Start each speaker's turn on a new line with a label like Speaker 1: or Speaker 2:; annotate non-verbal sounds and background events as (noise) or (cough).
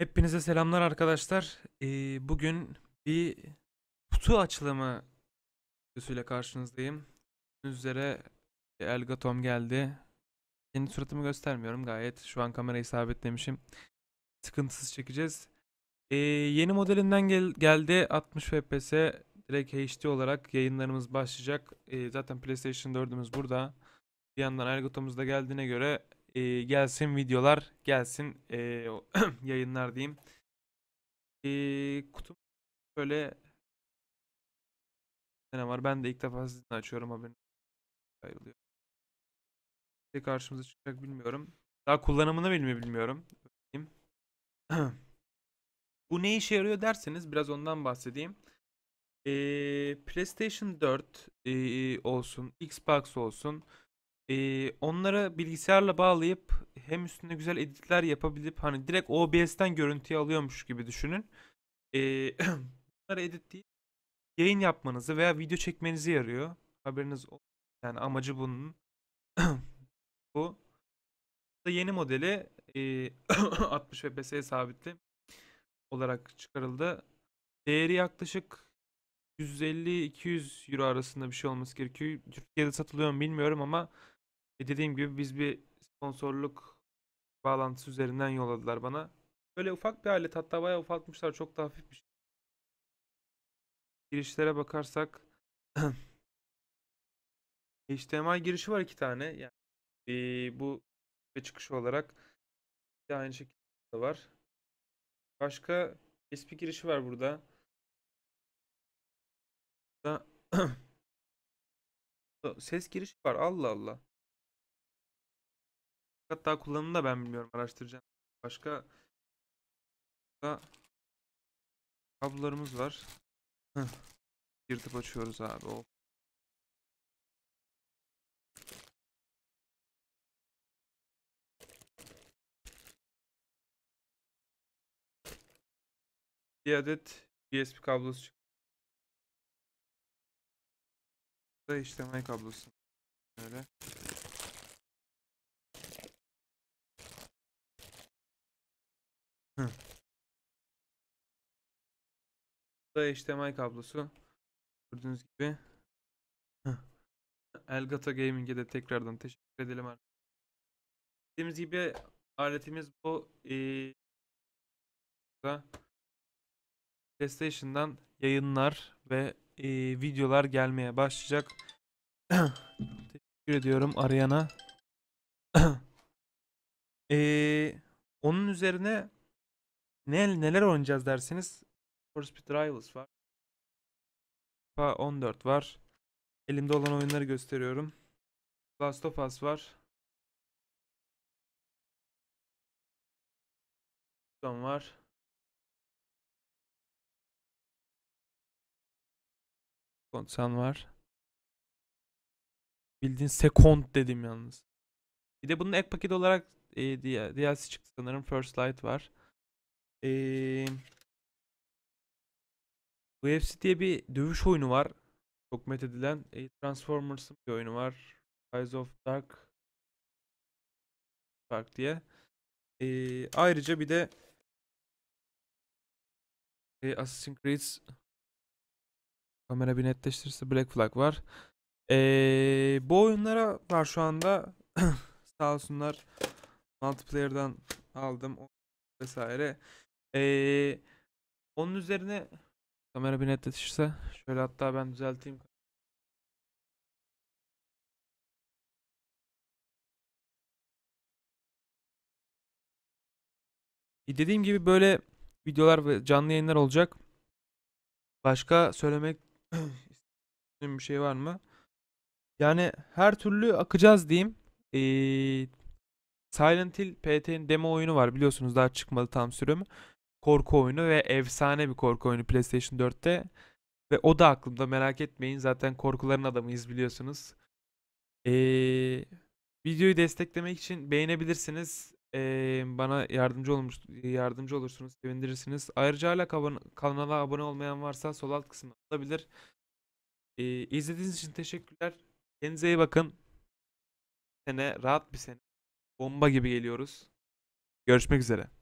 Speaker 1: Hepinize selamlar arkadaşlar. Ee, bugün bir kutu açılımı videosuyla karşınızdayım. Gördüğünüz üzere Elgatom geldi. Kendi suratımı göstermiyorum gayet. Şu an kamerayı sabitlemişim. Sıkıntısız çekeceğiz. Ee, yeni modelinden gel- geldi 60 FPS direkt HD olarak yayınlarımız başlayacak. Ee, zaten PlayStation 4'ümüz burada. Bir yandan Elgatom'umuz da geldiğine göre e, gelsin videolar, gelsin e, (clears throat) yayınlar diyeyim. E, kutum böyle ne var? Ben de ilk defa sizinle açıyorum haberin ayrılıyor. Ne karşımıza çıkacak bilmiyorum. Daha kullanımını bilmi bilmiyorum. (clears throat) Bu ne işe yarıyor derseniz biraz ondan bahsedeyim. E, PlayStation 4 e, olsun, Xbox olsun. Ee, onları bilgisayarla bağlayıp hem üstünde güzel editler yapabilip hani direkt OBS'ten görüntüyü alıyormuş gibi düşünün. Ee, (clears throat) bunları editleyip yayın yapmanızı veya video çekmenizi yarıyor. Haberiniz olsun. Yani amacı bunun. Bu. (clears throat) Bu da yeni modeli e, 60 FPS sabitli olarak çıkarıldı. Değeri yaklaşık 150-200 euro arasında bir şey olması gerekiyor. Türkiye'de satılıyor mu bilmiyorum ama e, dediğim gibi biz bir sponsorluk bağlantısı üzerinden yolladılar bana. Böyle ufak bir alet hatta bayağı ufaltmışlar çok da hafif bir şey. Girişlere bakarsak (clears throat) HDMI girişi var iki tane. Yani bu ve çıkışı olarak de aynı şekilde var. Başka USB girişi var burada. Burada (clears throat) ses girişi var. Allah Allah. Hatta kullanımını da ben bilmiyorum. Araştıracağım. Başka da kablolarımız var. Yırtıp açıyoruz abi. O. Bir adet USB kablosu çıktı. HDMI kablosu. Böyle. Hı. Bu da HDMI kablosu. Gördüğünüz gibi. Hı. Elgato Gaming'e de tekrardan teşekkür edelim. arkadaşlar. Dediğimiz gibi aletimiz bu. Ee, da PlayStation'dan yayınlar ve ee, videolar gelmeye başlayacak. (coughs) Teşekkür ediyorum arayana. (coughs) Ee, onun üzerine ne neler oynayacağız derseniz For Speed Rivals var. FIFA 14 var. Elimde olan oyunları gösteriyorum. Last of Us var. Son var. Konsan var. Bildiğin Second dedim yalnız. Bir de bunun ek paket olarak e, DLC çıktı sanırım. First Light var. Eee UFC diye bir dövüş oyunu var. Çok methedilen. E, Transformers'ın bir oyunu var. Rise of Dark Dark diye. E, ayrıca bir de e, Assassin's Creed kamera bir netleştirirse Black Flag var. E, bu oyunlara var şu anda. (clears throat) Sağ olsunlar. Multiplayer'dan aldım vesaire. E, onun üzerine Kamera bir netleşirse şöyle hatta ben düzelteyim. Dediğim gibi böyle videolar ve canlı yayınlar olacak. Başka söylemek (clears throat) istediğim bir şey var mı? Yani her türlü akacağız diyeyim. Ee, Silent Hill PT'nin demo oyunu var biliyorsunuz daha çıkmadı tam sürüm korku oyunu ve efsane bir korku oyunu PlayStation 4'te. Ve o da aklımda merak etmeyin. Zaten korkuların adamıyız biliyorsunuz. Ee, videoyu desteklemek için beğenebilirsiniz. Ee, bana yardımcı olmuş yardımcı olursunuz, sevindirirsiniz. Ayrıca hala kanala abone olmayan varsa sol alt kısımda olabilir. Ee, izlediğiniz için teşekkürler. Kendinize iyi bakın. Sene rahat bir sene. Bomba gibi geliyoruz. Görüşmek üzere.